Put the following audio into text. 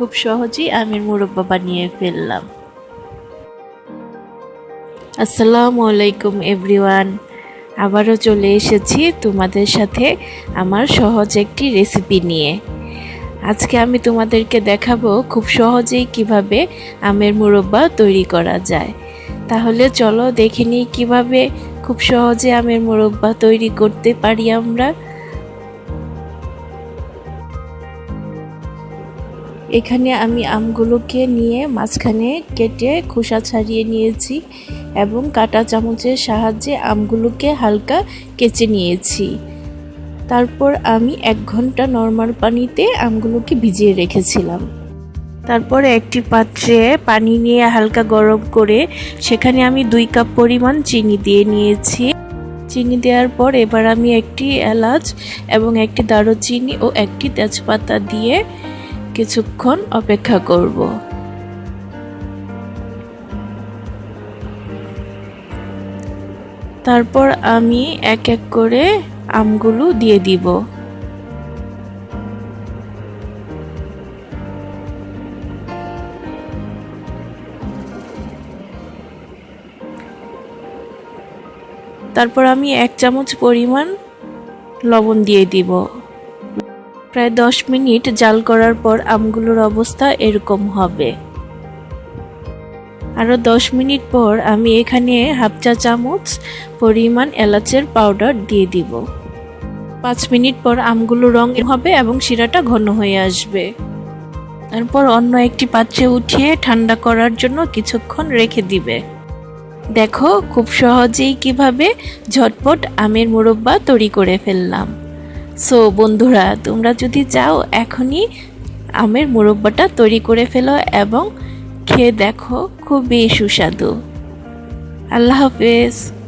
খুব সহজেই আমের মুরব্বা বানিয়ে ফেললাম। আসসালামু আলাইকুম এভরিওয়ান, আবারও চলে এসেছি তোমাদের সাথে আমার সহজ একটি রেসিপি নিয়ে। আজকে আমি তোমাদেরকে দেখাবো খুব সহজেই কীভাবে আমের মুরব্বা তৈরি করা যায়। তাহলে চলো দেখে নিই কীভাবে খুব সহজে আমের মুরব্বা তৈরি করতে পারি আমরা। এখানে আমি আমগুলোকে নিয়ে মাঝখানে কেটে খোসা ছাড়িয়ে নিয়েছি এবং কাটা চামচের সাহায্যে আমগুলোকে হালকা কেচে নিয়েছি। তারপর আমি এক ঘণ্টা নর্মাল পানিতে আমগুলোকে ভিজিয়ে রেখেছিলাম। তারপরে একটি পাত্রে পানি নিয়ে হালকা গরম করে সেখানে আমি দুই কাপ পরিমাণ চিনি দিয়ে নিয়েছি। চিনি দেওয়ার পর এবার আমি একটি এলাচ এবং একটি দারুচিনি ও একটি তেজপাতা দিয়ে কিছুক্ষণ অপেক্ষা করব। তারপর আমি এক এক করে আমগুলো দিয়ে দিব। তারপর আমি এক চামচ পরিমাণ লবণ দিয়ে দিব। প্রায় দশ মিনিট জাল করার পর আমগুলোর অবস্থা এরকম হবে। আরও দশ মিনিট পর আমি এখানে হাফ চা চামচ পরিমাণ এলাচের পাউডার দিয়ে দিব। পাঁচ মিনিট পর আমগুলো রং হবে এবং শিরাটা ঘন হয়ে আসবে। তারপর অন্য একটি পাত্রে উঠিয়ে ঠান্ডা করার জন্য কিছুক্ষণ রেখে দিবে। দেখো, খুব সহজেই কীভাবে ঝটপট আমের মুরব্বা তৈরি করে ফেললাম। সো বন্ধুরা, তোমরা যদি চাও, এখনই আমের মুরব্বাটা তৈরি করে ফেলো এবং খেয়ে দেখো, খুবই সুস্বাদু। আল্লাহ হাফেজ।